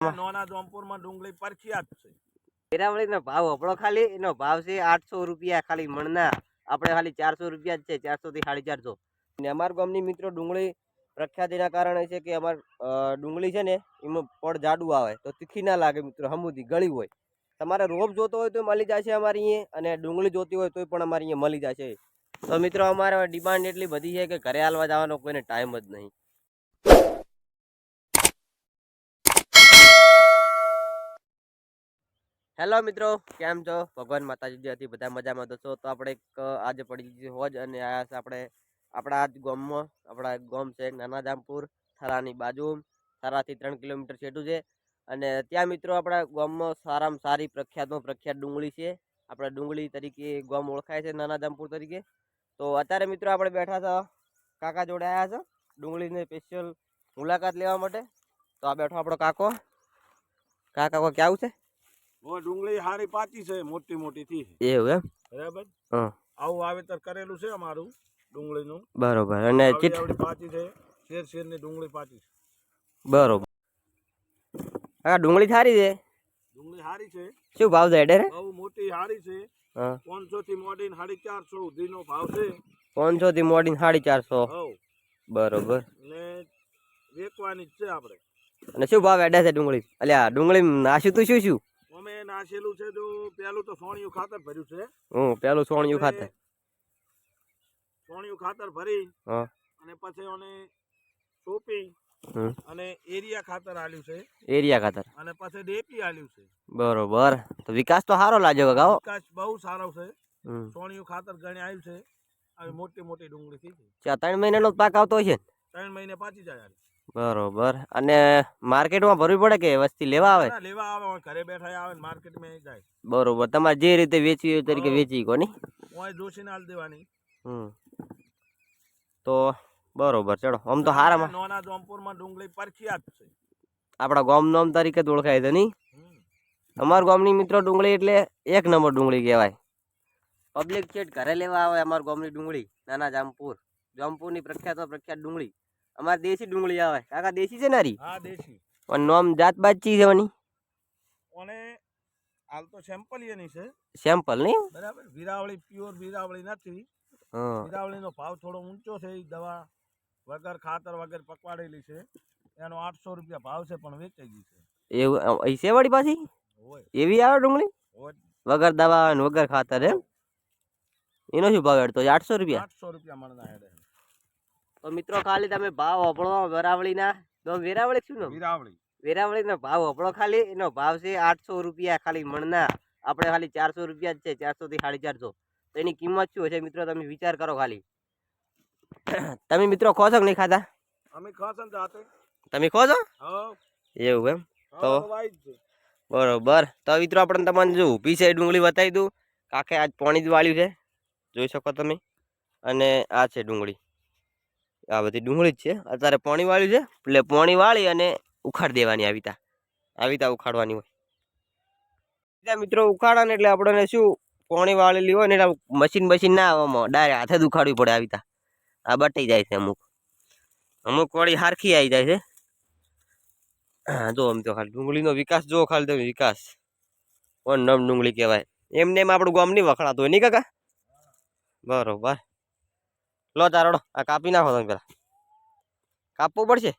ડુંગળી પરખિયાત છે. ભાવ આપણો ખાલી, એનો ભાવ છે આઠસો રૂપિયા ખાલી મણના. આપણે ખાલી ચારસો રૂપિયા જ છે, ચારસોથી સાડી ચારસો. ને અમારા ગામની મિત્રો ડુંગળી પ્રખ્યાત એના કારણે છે કે અમાર ડુંગળી છે ને, એમાં પડ જાડું આવે, તો તીખી ના લાગે મિત્રો હમુદી ગળી હોય. તમારે રોપ જોતો હોય તો મળી જશે અમારે અહીંયા, અને ડુંગળી જોતી હોય તો પણ અમારે અહીંયા મળી જશે તો મિત્રો અમારે ડિમાન્ડ એટલી બધી છે કે ઘરે હાલવા જવાનો કોઈને ટાઈમ જ નહીં. હેલો મિત્રો, કેમ છો? ભગવાન માતાજી હતી, બધા મજામાં તો છો? તો આપણે એક આજે પડી ગઈ હોજ અને આયા છે આપણે, આપણા આજ ગામમાં, આપણા ગામ છે નાના જામપુર થરાની બાજુ. થરાથી ત્રણ કિલોમીટર છેટું છે. અને ત્યાં મિત્રો આપણા ગામમાં સારામાં સારી પ્રખ્યાતમાં પ્રખ્યાત ડુંગળી છે. આપણા ડુંગળી તરીકે ગામ ઓળખાય છે નાના જામપુર તરીકે. તો અત્યારે મિત્રો આપણે બેઠા હતા કાકા જોડે આવ્યા છે, ડુંગળીને સ્પેશિયલ મુલાકાત લેવા માટે. તો આ બેઠો આપણો કાકો. કાકા ક્યાં છે? હવે ડુંગળી હારી પાકી છે મોટી મોટી થી એવું એમ? બરાબર? હા. આવું વાવેતર કરેલું છે અમારું ડુંગળીનું. બરોબર. અને પાકી છે શેર શેરની ડુંગળી પાકી છે. બરોબર. હા ડુંગળી સારી છે? ડુંગળી હારી છે. શું ભાવ છે એડે બહુ મોટી હારી છે. હા. પાંચસો થી મોડીન સાડી ચારસો સુધીનો ભાવ છે. પાંચસો થી મોડીન સાડી ચારસો હવ બરોબર. ને વેચવાની છે આપણે. અને શું ભાવ એડે છે ડુંગળી? અલ્યા ડુંગળી નાશું તું શું શું? નાખેલું છે તો પેલું તો સોણિયું ખાતર ભર્યું છે. હું પેલું સોણિયું ખાતર. સોણિયું ખાતર ભરી હા. અને પછી એને સોંપી અને એરિયા ખાતર આલ્યું છે. એરિયા ખાતર. અને પછી ડેપી આલ્યું છે. બરોબર. તો વિકાસ તો સારો લાગ્યો કાકા વિકાસ બહુ સારો છે. હમ. સોણિયું ખાતર ગણે આવ્યું છે. આવી મોટી મોટી ડુંગળી થઈ છે. ત્રણ મહિનાનો જ પાક આવતો હોય છે ત્રણ મહિને પાછી જાય. બરોબર. અને માર્કેટમાં ભરવી પડે કે વસ્તી લેવા આવે? લેવા આવે ઘરે બેઠા આવે માર્કેટમાં જાય. બરોબર. તમારે જે રીતે વેચવી એ તરીકે વેચી કોની ઓય જોશીને હાલ દેવાની. હમ. તો બરોબર ચડો આમ તો હારામાં નોના જોમપુરમાં ડુંગળી પરખિયાત છે આપણા ગામ નામ તરીકે જ ઓળખાય છે નહીં. અમારા ગામની મિત્રો ડુંગળી એટલે એક નંબર ડુંગળી કહેવાય. પબ્લિક છેટ ઘરે લેવા આવે અમારા ગામની ડુંગળી. નાના જામપુર. જામપુરની પ્રખ્યાત પ્રખ્યાત ડુંગળી. અમારે દેશી ડુંગળી આવે. કાકા દેશી છે નારી? હા દેશી. પણ નોમ જાત બાતચી છે વની ઓને હાલ તો સેમ્પલ એની છે. સેમ્પલ નહીં? બરાબર? વિરાવળી પ્યોર વિરાવળી નથી. હા. વિરાવળીનો ભાવ થોડો ઊંચો છે એ દવા વગર ખાતર વગર પકવાડેલી છે. એનો આઠસો રૂપિયા ભાવ છે પણ વેચાઈ ગઈ છે. એવું અહીં છે પાછી? હોય. એવી આવે ડુંગળી? વગર દવા વગર ખાતર એમ? એનો શું ભાવ હેડતો આઠસો રૂપિયા? આઠસો રૂપિયા મળના હેડે. તો મિત્રો ખાલી તમે ભાવ આપણો વેરાવળીના. તો વેરાવળી શું નામ? વેરાવળી. વેરાવળીનો ભાવ આપણો ખાલી. એનો ભાવ છે આઠસો રૂપિયા ખાલી મણના. આપણે ખાલી ચારસો રૂપિયા જ છે ચારસો થી સાડી ચારસો. તો એની કિંમત શું હશે મિત્રો તમે વિચાર કરો ખાલી. તમે મિત્રો ખો છો કે નહીં ખાતા અમે ખાસન જાતે તમે ખો છો? હા. એવું એમ? તો? છે. બરોબર. તો મિત્રો આપણે તમને જો ઊભી છે ડુંગળી બતાવી દઉં. કાકે આજ પાણી જ વાળ્યું છે. જોઈ શકો તમે. અને આ છે ડુંગળી. આ બધી ડુંગળી જ છે. અત્યારે પાણી વાળી છે. એટલે પાણી વાળી અને ઉખાડ દેવાની આવી તા. આવી તા ઉખાડવાની હોય. મિત્રો ઉખાડાને એટલે આપણને શું? પાણી વાળેલી હોય ને એટલે મશીન મશીન ના આવવામાં ડાયરેક્ટ હાથે જ ઉખાડવી પડે આવી તા. આ બટી જાય છે અમુક. અમુક વાળી હારખી આવી જાય છે. હા, જો આમ તો ખાલી ડુંગળીનો વિકાસ જો ખાલી તમે વિકાસ. પણ નમ ડુંગળી કહેવાય. એમને એમ આપણું ગામ નહીં વખણાતું હોય નહીં કાકા? બરોબર. લો ચારડો આ કાપી નાખો તમે પેલા. કાપવું પડશે?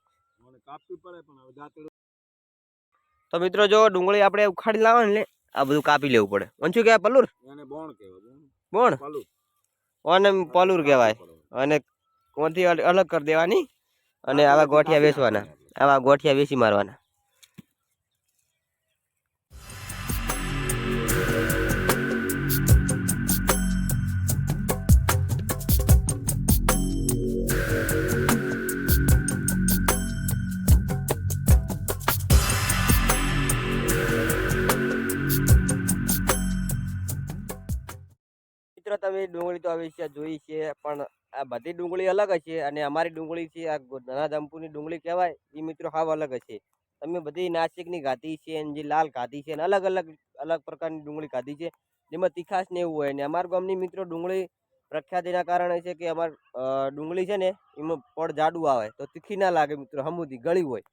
તો મિત્રો જો ડુંગળી આપણે ઉખાડી લાવો ને આ બધું કાપી લેવું પડે. ઓછું કહેવાય પલુર? બોણ ઓને પલુર કહેવાય. અને કોનથી અલગ કરી દેવાની? અને આવા ગોઠિયા વેચવાના. આવા ગોઠિયા વેચી મારવાના. તમે ડુંગળી તો આવી છે, જોઈ છે, પણ આ બધી ડુંગળી અલગ હશે અને અમારી ડુંગળી છે, આ નાના ધમપુરની ડુંગળી કહેવાય, એ મિત્રો હાવ અલગ હશે. તમે બધી નાસિકની ગાધી છે અને જે લાલ ગાધી છે અને અલગ અલગ અલગ પ્રકારની ડુંગળી ગાધી છે. જેમાં તીખાશ ને એવું હોય ને અમારા ગામની મિત્રો ડુંગળી પ્રખ્યાત એના કારણે છે કે અમાર ડુંગળી છે ને, એમાં પડ જાડું આવે, તો તીખી ના લાગે મિત્રો, હમુદી ગળી હોય.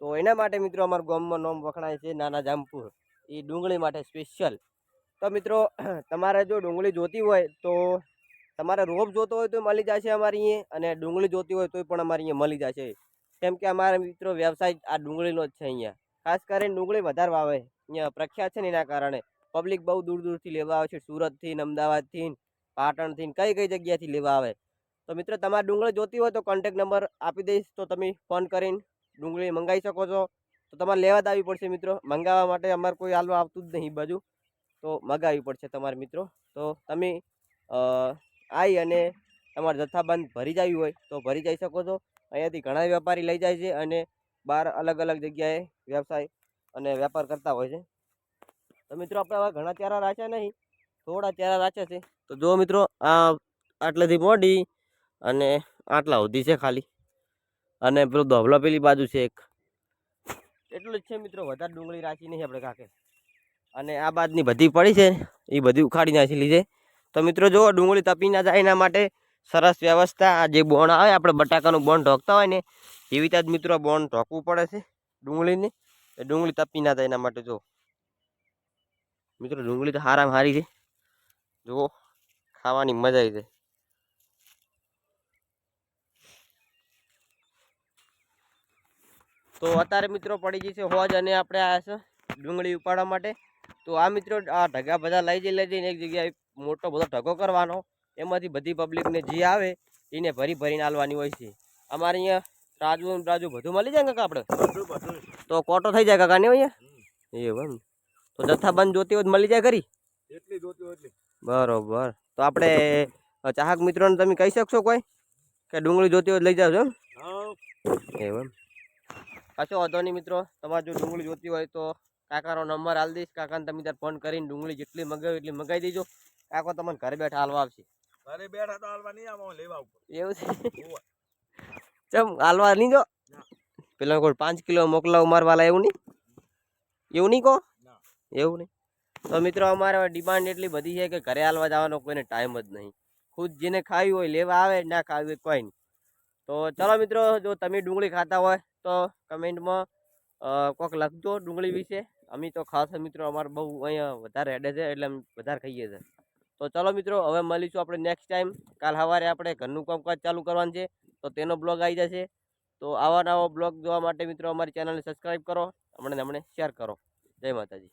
તો એના માટે મિત્રો અમારા ગામમાં નામ વખણાય છે નાના જામપુર એ ડુંગળી માટે સ્પેશિયલ તો મિત્રો, તમારે જો ડુંગળી જોતી હોય તો તમારે રોપ જોતો હોય તો મળી જશે અમારે અહીંયા અને ડુંગળી જોતી હોય તોય પણ અમારે અહીંયા મળી જશે. કેમ કે અમારા મિત્રો વ્યવસાય આ ડુંગળીનો જ છે અહીંયા. ખાસ કરીને ડુંગળી વધારે વાવે. અહીંયા પ્રખ્યાત છે ને એના કારણે. પબ્લિક બહુ દૂર દૂરથી લેવા આવે છે. સુરતથી અમદાવાદથી પાટણથી કઈ કઈ જગ્યાથી લેવા આવે. તો મિત્રો, તમારે ડુંગળી જોતી હોય તો કોન્ટેક નંબર આપી દઈશ. તો તમે ફોન કરીને ડુંગળી મંગાવી શકો છો. તો તમારે લેવા જ આવવી પડશે મિત્રો. મંગાવવા માટે અમારે કોઈ હાલો આવતું જ નહીં બાજુ. તો મગાવવી પડશે તમારા મિત્રો. તો તમે આવી અને તમારે જથ્થાબંધ ભરી જવી હોય તો ભરી જઈ શકો છો. અહીંયાથી ઘણા વેપારી લઈ જાય છે અને બહાર અલગ અલગ જગ્યાએ વ્યવસાય અને વેપાર કરતા હોય છે. તો મિત્રો આપણે હવે ઘણા ચારા રાખ્યા નહીં, થોડા ચારા રાખ્યા છે. તો જો મિત્રો, આ આટલેથી મોડી અને આટલા સુધી છે ખાલી. અને પેલું ધોબલો પેલી બાજુ છે એક. એટલું જ છે મિત્રો, વધારે ડુંગળી રાખી નહીં આપણે કાકે. અને આ બાદની બધી પડી છે, એ બધી ઉખાડી નાખી લીધે તો મિત્રો જુઓ, ડુંગળી તપી ના જાય એના માટે સરસ વ્યવસ્થા. જે બોણ આવે, આપણે બટાકાનું બોણ ઢોકતા હોય ને, એવી રીતે જ મિત્રો બોણ ઢોકવું પડે છે ડુંગળીને. એ ડુંગળી તપી ના જાય એના માટે જુઓ. મિત્રો ડુંગળી તો હારામાં હારી છે. જુઓ, ખાવાની મજા આવી જાય. તો અત્યારે મિત્રો પડી ગઈ છે હોજ અને આપણે આ છે ડુંગળી ઉપાડવા માટે. તો આ મિત્રો આ ઢગા બધા લઈ જઈ લઈ જઈને એક જગ્યાએ મોટો બધો ઢગો કરવાનો. એમાંથી બધી પબ્લિકને જે આવે એને ભરી ભરીને આલવાની હોય છે. અમારે અહીંયા રાજુ રાજુ બધું મળી જાય કાકા આપણે? તો કોટો થઈ જાય કાકા ને અહીંયા એવું એમ. તો જથ્થાબંધ જોતી હોય મળી જાય ખરી? એટલી જોતી હોય એટલી. બરોબર. તો આપણે ચાહક મિત્રોને તમે કહી શકશો કોઈ? કે ડુંગળી જોતી હોય લઈ જાવ છો એમ? હા. એવું એમ. પાછો વાંધો નહીં મિત્રો. તમારે જો ડુંગળી જોતી હોય તો કાકાનો નંબર હાલ દઈશ. કાકાને તમે ત્યારે ફોન કરીને ડુંગળી જેટલી મગાવી એટલી મગાવી દેજો. કાકો તમને ઘરે બેઠા હાલવા આવશે. ઘરે બેઠા તો હાલવા નહીં આમાં લેવા એવું છે? ચમ હાલવા નહીં જો. પેલા કોઈ પાંચ કિલો મોકલાવ મારવાલા એવું નહીં? એવું નહીં કહો? એવું નહીં. તો મિત્રો અમારે ડિમાન્ડ એટલી બધી છે કે ઘરે હાલવા જવાનો કોઈને ટાઈમ જ નહીં. ખુદ જેને ખાવી હોય લેવા આવે ના ખાવી હોય કોઈ નહીં. તો ચલો મિત્રો જો તમે ડુંગળી ખાતા હોય તો કમેન્ટમાં કોઈક લખજો ડુંગળી વિશે. અમે તો ખાસ મિત્રો અમારે બહુ અહીંયા વધારે હેડે છે એટલે અમે વધારે ખાઈએ છીએ. તો ચલો મિત્રો, હવે મળીશું આપણે નેક્સ્ટ ટાઈમ કાલ સવારે આપણે ઘરનું કામકાજ ચાલુ કરવાનું છે, તો તેનો બ્લોગ આવી જશે. તો આવા નવા બ્લોગ જોવા માટે મિત્રો અમારી ચેનલને સબસ્ક્રાઈબ કરો હમણાં હમણાં શેર કરો. જય માતાજી.